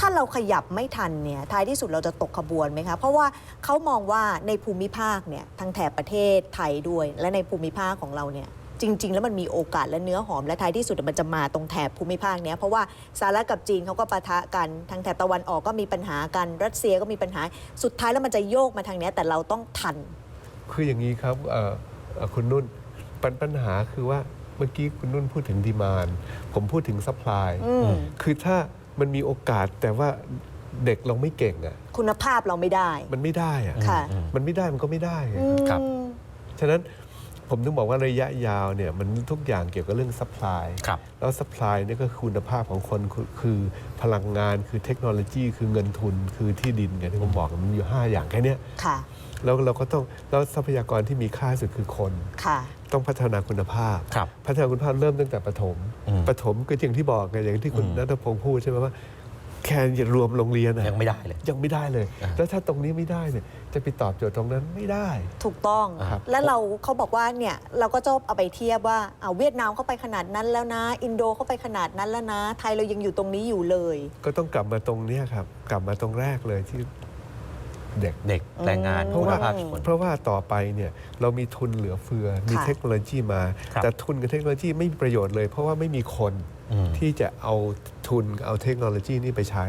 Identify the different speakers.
Speaker 1: ถ้าเราขยับไม่ทันเนี่ยท้ายที่สุดเราจะตกขบวนไหมคะ เพราะว่าเขามองว่าในภูมิภาคเนี่ยทั้งแถบประเทศไทยด้วย และในภูมิภาคของเราเนี่ยจริง ๆ แล้วมันมีโอกาสและเนื้อหอมและท้ายที่สุดมันจะมาตรงแถบภูมิภาคเนี้ยเพราะว่าสหรัฐกับจีนเขาก็ปะทะกันทางแถบตะวันออกก็มีปัญหากันรัสเซียก็มีปัญหาสุดท้ายแล้วมันจะโยกมาทางเนี้ยแต่เราต้องทัน
Speaker 2: คืออย่างนี้ครับเอ่อเอ่อคุณนุ่นปัญปัญหาคือว่าเมื่อกี้คุณนุ่นพูดถึงดีมานผมพูดถึงซัพพลาย
Speaker 1: อืม
Speaker 2: คือถ้า มันมีโอกาสแต่ว่าเด็กเราไม่เก่งอะ
Speaker 1: คุณภาพเราไม่ได้
Speaker 2: มันไม่ได้อะ
Speaker 1: ค่ะ
Speaker 2: มันไม่ได้มันก็ไม่ได้ไง
Speaker 1: อืม
Speaker 3: ครับ
Speaker 2: ฉะนั้นผมถึงบอกว่าระยะยาวเนี่ยมันทุกอย่างเกี่ยวกับเรื่องซัพพลาย
Speaker 3: ครับ
Speaker 2: แล้วซัพพลายนี่ก็คือคุณภาพของคนคือคือพลังงานคือเทคโนโลยี คือเงินทุนคือที่ดินไงที่ผมบอกมันมีอยู่ 5 อย่างแค่เนี้ย
Speaker 1: ค่ะ
Speaker 2: แล้วเราก็ต้องแล้วทรัพยากรที่มีค่าที่สุดคือคน
Speaker 1: ค่ะ
Speaker 2: ต้องพัฒนาคุณภาพ
Speaker 3: ครับ
Speaker 2: พัฒนาคุณภาพเริ่มตั้งแต่ประถม
Speaker 3: อืม
Speaker 2: ประถมก็อย่างที่บอกไงอย่างที่คุณ
Speaker 3: อืม
Speaker 2: นัทพงศ์พูดใช่ไหมว่า แค่รวมโรงเรียนอะ
Speaker 3: ยังไม่ได้เลย
Speaker 2: ยังไม่ได้เลย
Speaker 3: อ่า
Speaker 2: แล้วถ้าตรงนี้ไม่ได้เนี่ยจะไปตอบโจทย์ตรงนั้นไม่ได้
Speaker 1: ถูกต้อง
Speaker 2: ครับ
Speaker 1: และเราเขาบอกว่าเนี่ยเราก็จะเอาไปเทียบว่าเอาเวียดนามเข้าไปขนาดนั้นแล้วนะ อินโดเข้าไปขนาดนั้นแล้วนะ ไทยเรายังอยู่ตรงนี้อยู่เลย
Speaker 2: ก็ต้องกลับมาตรงเนี้ยครับ กลับมาตรงแรกเลยที่ เด็ก
Speaker 3: เด็กแรงงาน
Speaker 1: เพราะ
Speaker 3: คุณ
Speaker 1: ว่า
Speaker 3: ภาพคน
Speaker 2: เพราะว่าต่อไปเนี่ยเรามีทุนเหลือเฟือ มี
Speaker 1: ค่ะ
Speaker 2: เทคโนโลยีมา
Speaker 3: ครับ
Speaker 2: แต่ทุนกับเทคโนโลยีไม่มีประโยชน์เลย เพราะว่าไม่มีคน
Speaker 3: อืม
Speaker 2: ที่จะเอาทุนเอาเทคโนโลยีนี่ไปใช้